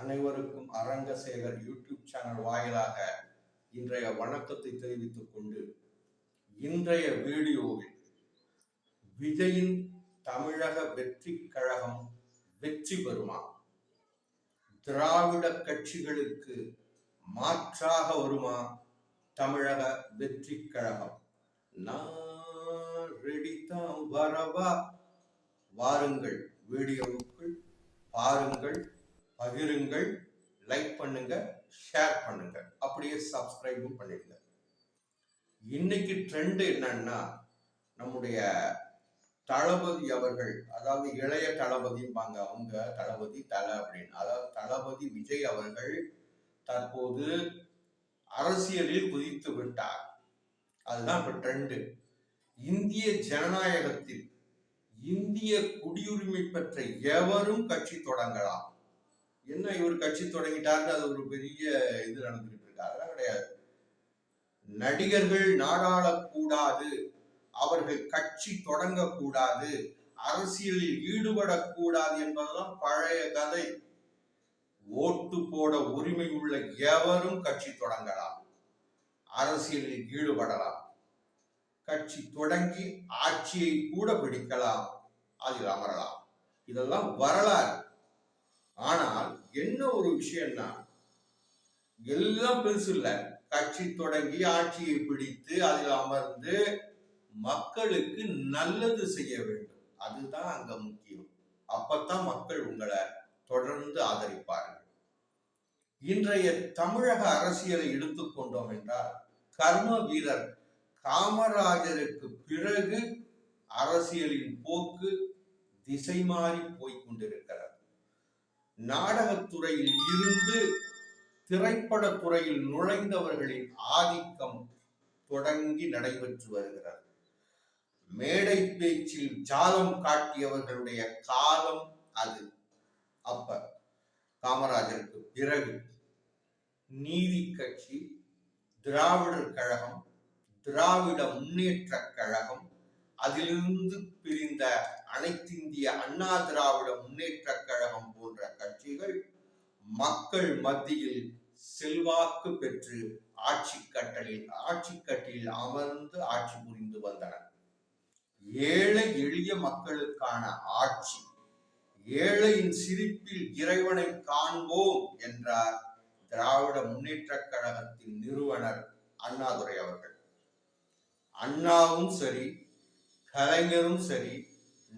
அனைவருக்கும் Arangasekar YouTube channel வாயிலாக இன்றைய வணக்கத்தை தெரிவித்துக் கொண்டு இன்றைய வீடியோவில் விஜயின் தமிழக வெற்றி கழகம் வெற்றி பெறுமா? திராவிட கட்சிகளுக்கு மாற்றாக வருமா தமிழக வெற்றி கழகம்? நான் ரெடி வரவா? வாருங்கள் வீடியோவுக்குள் பாருங்கள். பகிருங்கள் லைக் பண்ணுங்க ஷேர் பண்ணுங்க. அப்படியே சப்ஸ்கிரைபும் பண்ணிடுங்க. இன்னைக்கு ட்ரெண்ட் என்னன்னா நம்முடைய தளபதி அவர்கள் அதாவது இளைய தளபதிம்பாங்க அவங்க தளபதி தலை அப்படின்னு. அதாவது தளபதி விஜய் அவர்கள் தற்போது அரசியலில் குதித்து விட்டார். அதுதான் இப்ப ட்ரெண்டு இந்திய ஜனநாயகத்தில் இந்திய குடியுரிமை பெற்ற எவரும் கட்சி தொடங்கலாம். என்ன இவர் கட்சி தொடங்கிட்டாருன்னு அது ஒரு பெரிய இது நடந்துகிட்டு இருக்கு. அதெல்லாம் கிடையாது. நடிகர்கள் நாடாளக்கூடாது. அவர்கள் கட்சி தொடங்கக்கூடாது. அரசியலில் ஈடுபடக்கூடாது என்பதெல்லாம் பழைய கதை. ஓட்டு போட உரிமை உள்ள எவரும் கட்சி தொடங்கலாம். அரசியலில் ஈடுபடலாம். கட்சி தொடங்கி ஆட்சியை கூட பிடிக்கலாம். அதில் அமரலாம். இதெல்லாம் வரலாறு. ஆனால் என்ன ஒரு விஷயம்னா எல்லாம் பெருசு இல்ல. கட்சி தொடங்கி ஆட்சியை பிடித்து அதில் அமர்ந்து மக்களுக்கு நல்லது செய்ய வேண்டும். அதுதான் அங்க முக்கியம். அப்பத்தான் மக்கள் உங்களை தொடர்ந்து ஆதரிப்பார்கள். இன்றைய தமிழக அரசியலை எடுத்துக்கொண்டோம் என்றால் கர்ம வீரர் காமராஜருக்கு பிறகு அரசியலின் போக்கு திசை மாறி போய்க் கொண்டிருக்கிறது. நாடகத்துறையில் இருந்து திரைப்பட துறையில் நுழைந்தவர்களின் ஆதிக்கம் தொடங்கி நடைபெற்று வருகிறது. மேடை பேச்சில் ஜாலம் காட்டியவர்களுடைய காலம் அது. அப்ப காமராஜருக்கு பிறகு நீதி கட்சி திராவிடர் கழகம் திராவிட முன்னேற்ற கழகம் அதிலிருந்து பிரிந்த அனைத்திந்திய அண்ணா திராவிட முன்னேற்ற கழகம் போன்ற கட்சிகள் மக்கள் மத்தியில் செல்வாக்கு பெற்று ஆட்சி கட்டளில் ஆட்சி கட்டில் அமர்ந்து ஆட்சி புரிந்து வந்தன. ஏழை எளிய மக்களுக்கான ஆட்சி ஏழையின் சிரிப்பில் இறைவனை காண்போம் என்றார் திராவிட முன்னேற்ற கழகத்தின் நிறுவனர் அண்ணாதுரை அவர்கள். அண்ணாவும் சரி கலைஞரும் சரி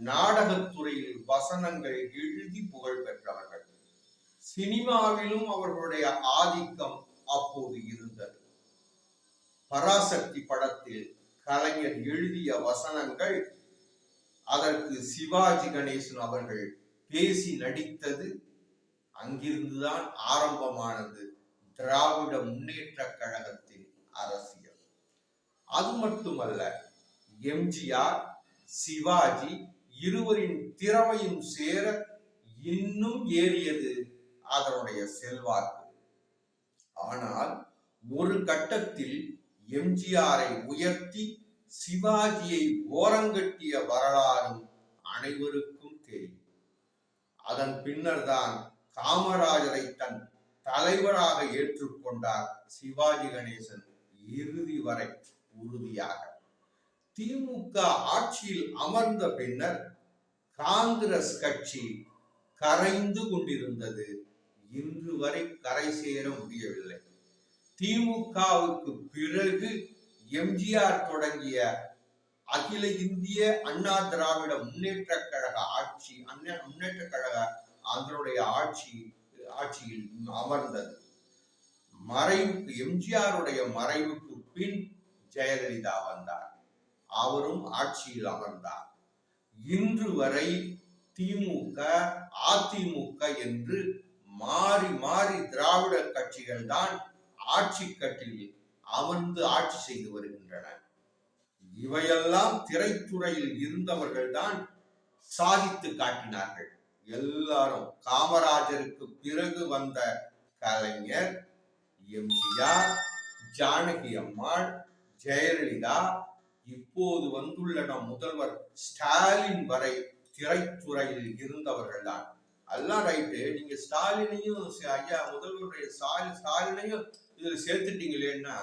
நாடகத்துறையில் வசனங்கள் எழுதி புகழ் பெற்றவர்கள். சினிமாவிலும் அவர்களுடைய ஆதிக்கம் அப்போது இருந்தது. பராசக்தி படத்தில் கலைஞர் எழுதிய வசனங்கள் அதற்கு சிவாஜி கணேசன் அவர்கள் பேசி நடித்தது அங்கிருந்துதான் ஆரம்பமானது திராவிட முன்னேற்ற கழகத்தின் அரசியல். அது மட்டுமல்ல எம்ஜிஆர் சிவாஜி இருவரின் திறமையும் சேர இன்னும் ஏறியது அதனுடைய செல்வாக்கு. ஆனால் ஒரு கட்டத்தில் எம்ஜிஆரை உயர்த்தி சிவாஜியை ஓரங்கட்டிய வரலாறும் அனைவருக்கும் தெரியும். அதன் பின்னர் தான் காமராஜரை தன் தலைவராக ஏற்றுக்கொண்டார் சிவாஜி கணேசன் இறுதி வரை உறுதியாக. திமுக ஆட்சியில் அமர்ந்த பின்னர் காங்கிரஸ் கட்சி கரைந்து கொண்டிருந்தது. இன்று வரை கரை சேர முடியவில்லை. திமுகவுக்கு பிறகு எம்ஜிஆர் தொடங்கிய அகில இந்திய அண்ணா திராவிட முன்னேற்ற கழக ஆட்சி அண்ணா முன்னேற்ற கழக அதனுடைய ஆட்சி ஆட்சியில் அமர்ந்தது. மறைவுக்கு எம்ஜிஆருடைய மறைவுக்கு பின் ஜெயலலிதா வந்தார். அவரும் ஆட்சியில் அமர்ந்தார். இன்று வரை திமுக அதிமுக என்று மாறி மாறி திராவிட கட்சிகள் தான் ஆட்சி கட்டில் அமர்ந்து ஆட்சி செய்து வருகின்றன. இவையெல்லாம் திரைத்துறையில் இருந்தவர்கள் தான் சாதித்து காட்டினார்கள். எல்லாரும் காமராஜருக்கு பிறகு வந்த கலைஞர் எம்ஜிஆர் ஜானகி அம்மாள் ஜெயலலிதா இப்போது வந்துள்ள நம் முதல்வர் ஸ்டாலின் வரை திரைத்துறையில் இருந்தவர்கள் தான் அதெல்லாம் ரைட்டு நீங்க ஸ்டாலினையும் ஐயா முதல்வருடைய ஸ்டாலின் ஸ்டாலினையும் இதுல சேர்த்துட்டீங்களேன்னா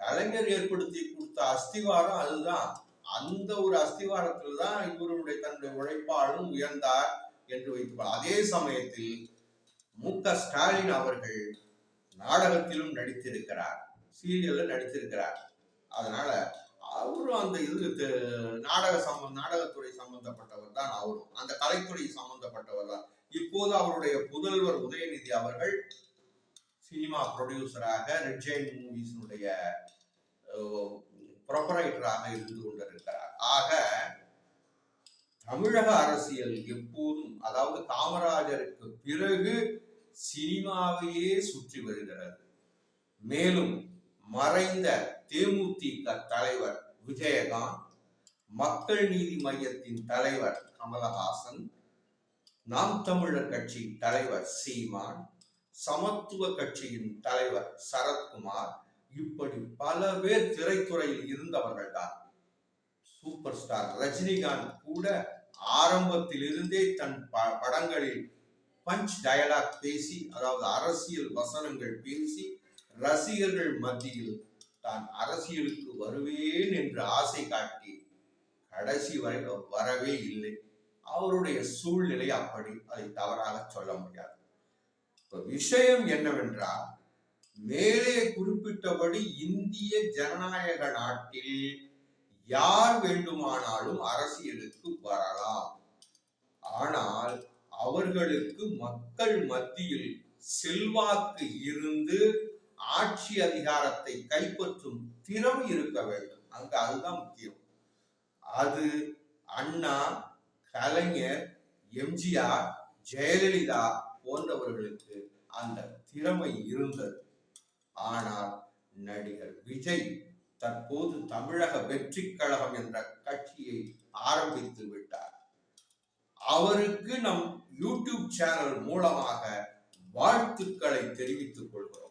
கலைஞர் ஏற்படுத்தி கொடுத்த அஸ்திவாரம் அதுதான். அந்த ஒரு அஸ்திவாரத்தில் தான் இவருடைய தன்னுடைய உழைப்பாலும் உயர்ந்தார் என்று வைத்து அதே சமயத்தில் மூத்த ஸ்டாலின் அவர்கள் நாடகத்திலும் நடித்திருக்கிறார் சீரியல்ல நடித்திருக்கிறார். அதனால அவரும் அந்த இது நாடக சம்ப நாடகத்துறை சம்பந்தப்பட்டவர் தான் அவரும். அந்த கலைத்துறை சம்பந்தப்பட்டவர் தான். இப்போது அவருடைய புதல்வர் உதயநிதி அவர்கள் சினிமா ப்ரொடியூசராக ரெட் ஜெயின் மூவிஸினுடைய ப்ரொபரைட்டராக இருந்து கொண்டிருக்கிறார். ஆக தமிழக அரசியல் எப்போதும் அதாவது காமராஜருக்கு பிறகு சினிமாவையே சுற்றி வருகிறது. மேலும் மறைந்த தேமுதிக தலைவர் விஜயகாந்த் மக்கள் நீதி மையத்தின் தலைவர் கமலஹாசன் நாம் தமிழர் கட்சி தலைவர் சீமான் சமத்துவ கட்சியின் தலைவர் சரத்குமார் இப்படி பல பேர் திரைத்துறையில் இருந்தவர்கள் தான் சூப்பர் ஸ்டார் ரஜினிகாந்த் கூட ஆரம்பத்திலிருந்தே தன் ப- படங்களில் பஞ்ச் டயலாக் பேசி அதாவது அரசியல் வசனங்கள் பேசி ரசிகர்கள் மத்தியில் தான் அரசியலுக்கு வருவேன் என்று ஆசை காட்டி கடைசி வரை வரவே இல்லை. அவருடைய சூழ்நிலை அப்படி. அதை தவறாக சொல்ல முடியாது. இப்ப விஷயம் என்னவென்றால் மேலே குறிப்பிட்டபடி இந்திய ஜனநாயக நாட்டில் யார் வேண்டுமானாலும் அரசியலுக்கு வரலாம். ஆனால் அவர்களுக்கு மக்கள் மத்தியில் செல்வாக்கு இருந்து ஆட்சி அதிகாரத்தை கைப்பற்றும் திறமை இருக்க வேண்டும். அங்க அதுதான் முக்கியம். அது அண்ணா கலைஞர் எம்ஜிஆர் ஜெயலலிதா போன்றவர்களுக்கு அந்த திறமை இருந்தது. ஆனால் நடிகர் விஜய் தற்போது தமிழக வெற்றி கழகம் என்ற கட்சியை ஆரம்பித்து விட்டார். அவருக்கு நம் யூடியூப் சேனல் மூலமாக வாழ்த்துக்களை தெரிவித்துக் கொள்கிறோம்.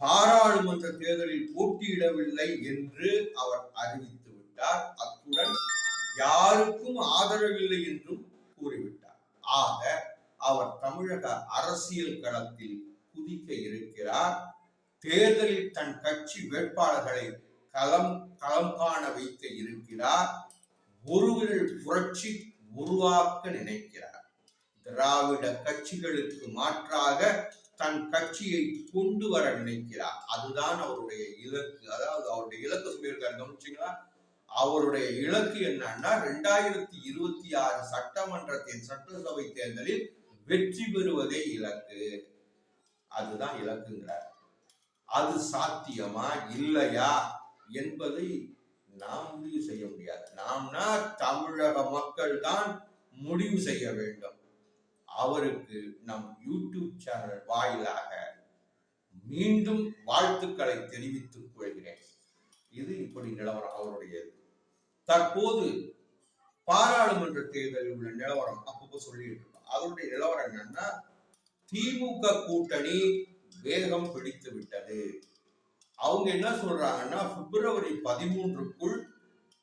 பாராளுமன்ற தேர்தலில் போட்டியிடவில்லை என்று அவர் அறிவித்து விட்டார். அத்துடன் யாருக்கும் ஆதரவில்லை என்றும் கூறிவிட்டார். ஆக அவர் தமிழக அரசியல் களத்தில் குதிக்க இருக்கிறார். தேர்தலில் தன் கட்சி வேட்பாளர்களை களம் களம் காண வைக்க இருக்கிறார். ஒருவிரல் புரட்சி உருவாக்க நினைக்கிறார். திராவிட கட்சிகளுக்கு மாற்றாக தன் கட்சியை கொண்டு வர நினைக்கிறார். அதுதான் அவருடைய இலக்கு. அதாவது அவருடைய இலக்கு சொல்லியிருக்காரு கவனிச்சிங்களா? அவருடைய இலக்கு என்னன்னா ரெண்டாயிரத்தி இருபத்தி ஆறு சட்டமன்றத்தின் சட்டசபை தேர்தலில் வெற்றி பெறுவதே இலக்கு. அதுதான் இலக்குங்கிறார். அது சாத்தியமா இல்லையா என்பதை நாம் முடிவு செய்ய முடியாது. நாம்னா தமிழக மக்கள் தான் முடிவு செய்ய வேண்டும். அவருக்கு நம் யூடியூப் சேனல் வாயிலாக மீண்டும் வாழ்த்துக்களை தெரிவித்துக் கொள்கிறேன். இது இப்படி நிலவரம் அவருடையது. தற்போது பாராளுமன்ற தேர்தலில் உள்ள நிலவரம் அப்பப்போ சொல்லிட்டு இருக்கோம். அதனுடைய நிலவரம் என்னன்னா திமுக கூட்டணி வேகம் பிடித்து விட்டது. அவங்க என்ன சொல்றாங்கன்னா பிப்ரவரி பதிமூன்றுக்குள்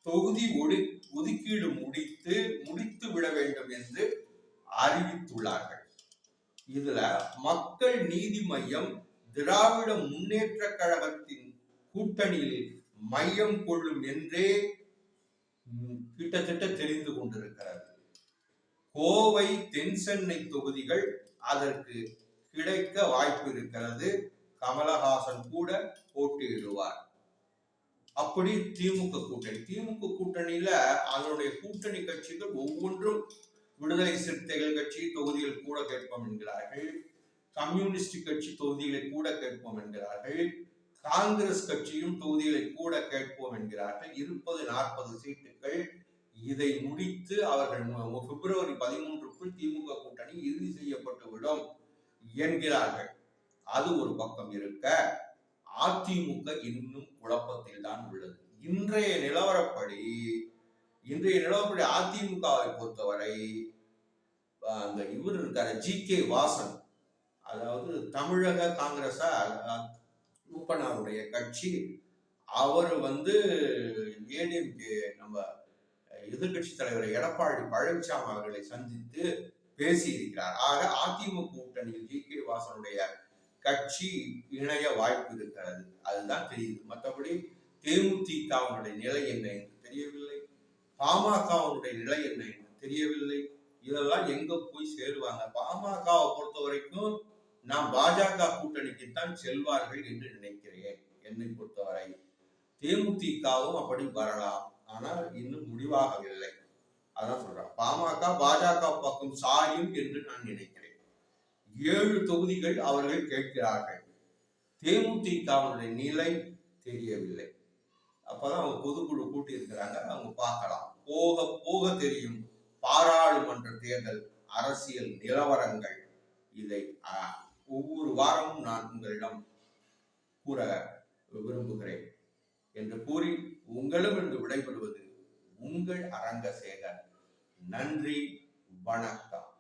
தொகுதி ஒடு ஒதுக்கீடு முடித்து முடித்து விட வேண்டும் என்று அறிவித்துள்ளார்கள் இதுல மக்கள் நீதி மையம் திராவிட முன்னேற்ற கழகத்தின் கூட்டணியில் மையம் கொள்ளும் என்றே கிட்டத்தட்ட தெரிந்து கொண்டிருக்கிறது. கோவை தென் சென்னை தொகுதிகள் அதற்கு கிடைக்க வாய்ப்பு இருக்கிறது. கமலஹாசன் கூட போட்டியிடுவார். அப்படி திமுக கூட்டணி. திமுக கூட்டணியில அதனுடைய கூட்டணி கட்சிகள் ஒவ்வொன்றும் விடுதலை சிறுத்தைகள் கட்சி தொகுதிகள் கூட கேட்போம் என்கிறார்கள். கம்யூனிஸ்ட் கட்சி தொகுதிகளை கூட கேட்போம் என்கிறார்கள். காங்கிரஸ் கட்சியும் தொகுதிகளை கூட கேட்போம் என்கிறார்கள். இருப்பது நாற்பது சீட்டுகள் இதை முடித்து அவர்கள் பிப்ரவரி பதிமூன்றுக்குள் திமுக கூட்டணி இறுதி செய்யப்பட்டுவிடும் என்கிறார்கள். அது ஒரு பக்கம் இருக்க அதிமுக இன்னும் குழப்பத்தில் தான் உள்ளது. இன்றைய நிலவரப்படி இன்றைய நிலவரப்படி அதிமுகவை பொறுத்தவரை அந்த இவர் இருக்காரு ஜி கே வாசன். அதாவது தமிழக காங்கிரஸா மூப்பனாருடைய கட்சி அவர் வந்து ஏடிஎம்கே நம்ம எதிர்கட்சி தலைவர் எடப்பாடி பழனிசாமி அவர்களை சந்தித்து பேசியிருக்கிறார். ஆக அதிமுக கூட்டணியில் ஜி. கே. வாசனுடைய கட்சி இணைய வாய்ப்பு இருக்கிறது. அதுதான் தெரியுது. மற்றபடி தேமுதிகவுடைய நிலை என்ன என்று தெரியவில்லை. பாமகவுடைய நிலை என்ன என்று தெரியவில்லை. இதெல்லாம் எங்க போய் சேருவாங்க? பாமகவை பொறுத்த வரைக்கும் நான் பாஜக கூட்டணிக்குத்தான் செல்வார்கள் என்று நினைக்கிறேன். என்னை பொறுத்தவரை தேமுதிகவும் அப்படி வரலாம். ஆனால் இன்னும் முடிவாகவில்லை. அதான் சொல்றேன். பாமக பாஜக பக்கம் சாயும் என்று நான் நினைக்கிறேன். ஏழு தொகுதிகள் அவர்கள் கேட்கிறார்கள். தேமுதிகவினுடைய நிலை தெரியவில்லை. அப்பதான் அவங்க பொதுக்குழு கூட்டி இருக்கிறாங்க அவங்க பார்க்கலாம். போக போக தெரியும். பாராளுமன்ற தேர்தல் அரசியல் நிலவரங்கள் இதை ஒவ்வொரு வாரமும் நான் உங்களிடம் கூற விரும்புகிறேன் என்று கூறி உங்களும் என்று விடைபெறுவது உங்கள் அரங்கசேகர். நன்றி வணக்கம்.